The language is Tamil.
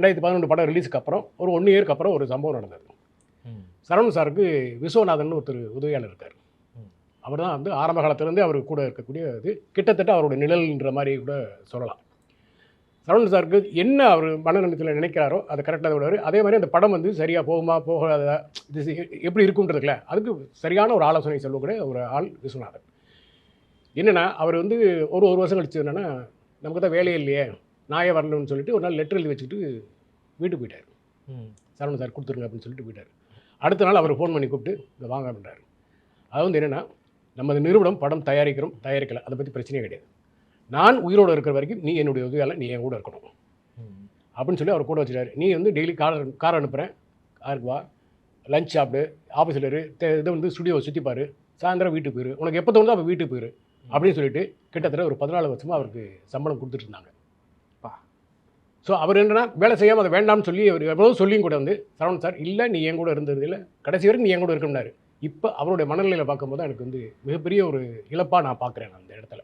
ரெண்டாயிரத்தி பதினொன்று படம் ரிலீஸுக்கு அப்புறம் ஒரு ஒன் இயருக்கு அப்புறம் ஒரு சம்பவம் நடந்தது. சரவணன் சாருக்கு விஸ்வநாதன் ஒருத்தர் உதவியாளர் இருக்கார். அவர் தான் வந்து ஆரம்ப காலத்துலேருந்தே அவர் கூட இருக்கக்கூடிய இது கிட்டத்தட்ட அவருடைய நிழல்ன்ற மாதிரி கூட சொல்லலாம். சரவணன் சாருக்கு என்ன அவர் மனநலத்தில் நினைக்கிறாரோ அதை கரெக்டாக விடுவார். அதே மாதிரி அந்த படம் வந்து சரியாக போகுமா போகாதா இது எப்படி இருக்குன்றதுல அதுக்கு சரியான ஒரு ஆலோசனை சொல்லக்கூடிய ஒரு ஆள் விஸ்வநாதன். என்னென்னா அவர் வந்து ஒரு ஒரு வருஷம் கழிச்சு என்னென்னா நமக்கு தான் வேலையே இல்லையே. நாயே வரணும்னு சொல்லிட்டு ஒரு நாள் லெட்டர் எழுதி வச்சுட்டு வீட்டுக்கு போயிட்டார். ம். சரவணன் சார் கொடுத்துருங்க அப்படின்னு சொல்லிட்டு போயிட்டார். அடுத்த நாள் அவர் ஃபோன் பண்ணி கூப்பிட்டு இதை வாங்க அப்படின்றாரு. அது வந்து என்னென்னா நமது நிறுவனம் படம் தயாரிக்கிறோம் தயாரிக்கல அதை பற்றி பிரச்சனையே கிடையாது. நான் உயிரோடு இருக்கிற வரைக்கும் நீ என்னுடைய உதவியால் நீ என் கூட இருக்கணும். அப்படின்னு சொல்லி அவர் கூட வச்சுட்டாரு. நீ வந்து டெய்லி கார் கார் அனுப்புகிறேன் காருக்கு வா லஞ்ச் சாப்பிடு ஆஃபீஸில் இரு இதை வந்து ஸ்டுடியோவை சுற்றி பாரு சாயந்தரம் வீட்டுக்கு போயிரு உனக்கு எப்போ தோணுதோ அப்போ வீட்டுக்கு போயிரு அப்படின்னு சொல்லிட்டு கிட்டத்தட்ட ஒரு பதினாலு வருஷமாக அவருக்கு சம்பளம் கொடுத்துட்டு இருந்தாங்க. ஸோ அவர் என்னன்னா வேலை செய்யாமல் அதை வேண்டாம்னு சொல்லி அவர் எவ்வளோ சொல்லியும் கூட வந்து சரவணன் சார் இல்லை நீ என் கூட இருந்தது இல்லை கடைசி வரைக்கும் நீ என் கூட இருக்கணும்னாரு. இப்போ அவருடைய மனநிலையில் பார்க்கும்போது எனக்கு வந்து மிகப்பெரிய ஒரு இழப்பாக நான் பார்க்குறேன் அந்த இடத்துல.